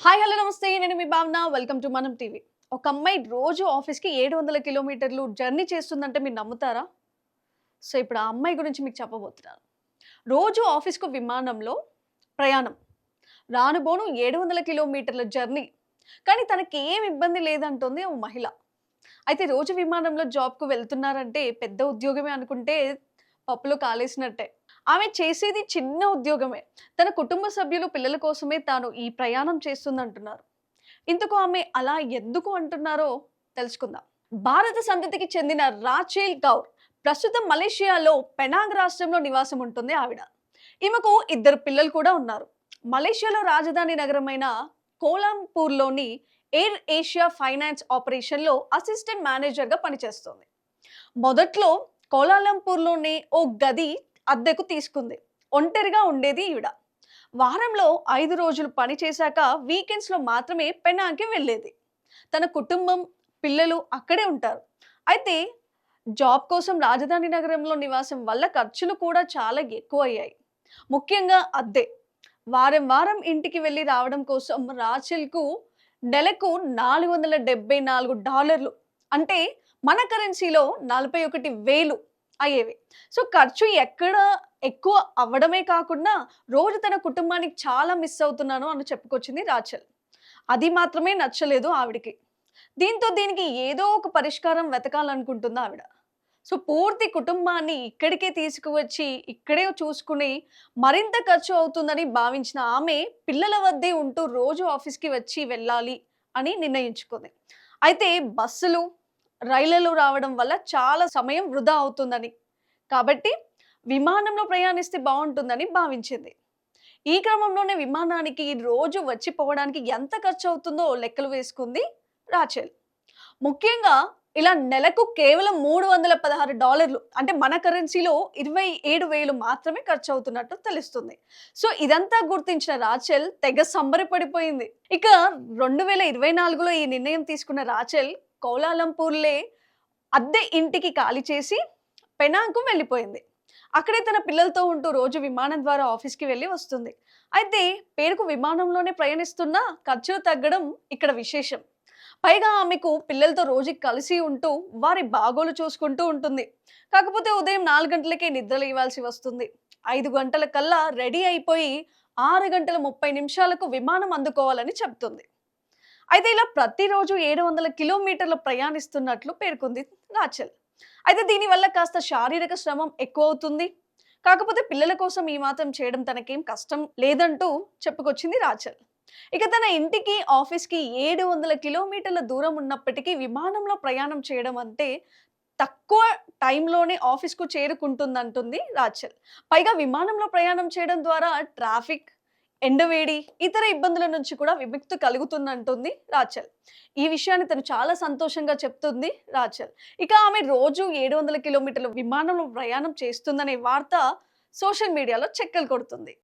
Hi hello నమస్తే. నేను మీ భావన. వెల్కమ్ టు మనం టీవీ ఒక అమ్మాయి రోజు ఆఫీస్కి ఏడు వందల కిలోమీటర్లు జర్నీ చేస్తుందంటే మీరు నమ్ముతారా? సో ఇప్పుడు ఆ అమ్మాయి గురించి మీకు చెప్పబోతున్నాను. రోజు ఆఫీస్కు విమానంలో ప్రయాణం. రానుబోను ఏడు వందల కిలోమీటర్ల జర్నీ. కానీ తనకి ఏం ఇబ్బంది లేదంటుంది ఓ మహిళ. అయితే రోజు విమానంలో జాబ్కు వెళ్తున్నారంటే పెద్ద ఉద్యోగమే అనుకుంటే పప్పులో కాలేసినట్టే. ఆమె చేసేది చిన్న ఉద్యోగమే. తన కుటుంబ సభ్యులు పిల్లల కోసమే తాను ఈ ప్రయాణం చేస్తుందంటున్నారు. ఇందుకు ఆమె అలా ఎందుకు అంటున్నారో తెలుసుకుందాం. భారత సంతతికి చెందిన రాచేల్ కౌర్ ప్రస్తుతం మలేషియాలో పెనాంగ్ రాష్ట్రంలో నివాసం ఉంటుంది ఆవిడ. ఈమెకు ఇద్దరు పిల్లలు కూడా ఉన్నారు. మలేషియాలో రాజధాని నగరమైన కోలంపూర్లోని ఎయిర్ ఏషియా ఫైనాన్స్ ఆపరేషన్లో అసిస్టెంట్ మేనేజర్గా పనిచేస్తుంది. మొదట్లో కోలాలంపూర్లోనే ఓ గది అద్దెకు తీసుకుంది. ఒంటరిగా ఉండేది ఈవిడ. వారంలో ఐదు రోజులు పని చేశాక వీకెండ్స్లో మాత్రమే పెనాంకి వెళ్ళేది. తన కుటుంబం పిల్లలు అక్కడే ఉంటారు. అయితే జాబ్ కోసం రాజధాని నగరంలో నివాసం వల్ల ఖర్చులు కూడా చాలా ఎక్కువ అయ్యాయి ముఖ్యంగా అద్దె. వారం వారం ఇంటికి వెళ్ళి రావడం కోసం రాచెల్కు నెలకు నాలుగు వందల డెబ్బై నాలుగు డాలర్లు. అంటే మన కరెన్సీలో నలభై ఒకటి వేలు. అయ్యేవి. సో ఖర్చు ఎక్కడ ఎక్కువ అవ్వడమే కాకుండా రోజు తన కుటుంబానికి చాలా మిస్ అవుతున్నాను అని చెప్పుకొచ్చింది రాచల్. అది మాత్రమే నచ్చలేదు ఆవిడికి. దీంతో దీనికి ఏదో ఒక పరిష్కారం వెతకాలనుకుంటుంది ఆవిడ. సో పూర్తి కుటుంబాన్ని ఇక్కడికే తీసుకువచ్చి ఇక్కడే చూసుకుని మరింత ఖర్చు అవుతుందని భావించిన ఆమె పిల్లల వద్దే ఉంటూ రోజు ఆఫీస్కి వచ్చి వెళ్ళాలి అని నిర్ణయించుకుంది. అయితే బస్సులు రైళ్ళలో రావడం వల్ల చాలా సమయం వృధా అవుతుందని. కాబట్టి విమానంలో ప్రయాణిస్తే బాగుంటుందని భావించింది. ఈ క్రమంలోనే విమానానికి రోజు వచ్చి పోవడానికి ఎంత ఖర్చు అవుతుందో లెక్కలు వేసుకుంది రాచెల్. ముఖ్యంగా ఇలా నెలకు కేవలం మూడు వందల పదహారు డాలర్లు అంటే మన కరెన్సీలో ఇరవై ఏడు వేలు మాత్రమే ఖర్చు అవుతున్నట్టు తెలుస్తుంది. సో ఇదంతా గుర్తించిన రాచెల్ తెగ సంబరపడిపోయింది. ఇక రెండు వేల ఇరవై నాలుగులో ఈ నిర్ణయం తీసుకున్న రాచెల్ కౌలాలంపూర్లే అద్దె ఇంటికి ఖాళీ చేసి పెనాంకు వెళ్ళిపోయింది. అక్కడే తన పిల్లలతో ఉంటూ రోజు విమానం ద్వారా ఆఫీస్కి వెళ్ళి వస్తుంది. అయితే పేరుకు విమానంలోనే ప్రయాణిస్తున్నా ఖర్చులు తగ్గడం ఇక్కడ విశేషం. పైగా ఆమెకు పిల్లలతో రోజు కలిసి ఉంటూ వారి బాగోలు చూసుకుంటూ ఉంటుంది. కాకపోతే ఉదయం నాలుగు గంటలకే నిద్ర లేవాల్సి వస్తుంది. ఐదు గంటల కల్లా రెడీ అయిపోయి ఆరు గంటల ముప్పై నిమిషాలకు విమానం అందుకోవాలని చెప్తుంది అయితే ఇలా ప్రతిరోజు ఏడు వందల కిలోమీటర్లు ప్రయాణిస్తున్నట్లు పేర్కొంది రాచల్. అయితే దీనివల్ల కాస్త శారీరక శ్రమం ఎక్కువ అవుతుంది కాకపోతే పిల్లల కోసం ఈ మాత్రం చేయడం తనకేం కష్టం లేదంటూ చెప్పుకొచ్చింది రాచల్. ఇక తన ఇంటికి ఆఫీస్కి ఏడు వందల కిలోమీటర్ల దూరం ఉన్నప్పటికీ విమానంలో ప్రయాణం చేయడం అంటే తక్కువ టైంలోనే ఆఫీస్కు చేరుకుంటుందంటుంది రాచల్. పైగా విమానంలో ప్రయాణం చేయడం ద్వారా ట్రాఫిక్ ఎండవేడి ఇతర ఇబ్బందుల నుంచి కూడా విముక్తి కలుగుతుందంటుంది రాచల్. ఈ విషయాన్ని తను చాలా సంతోషంగా చెప్తుంది రాచల్. ఇక ఆమె రోజు ఏడు వందల కిలోమీటర్ల విమానంలో ప్రయాణం చేస్తుందనే వార్త సోషల్ మీడియాలో చెక్కలు కొడుతుంది.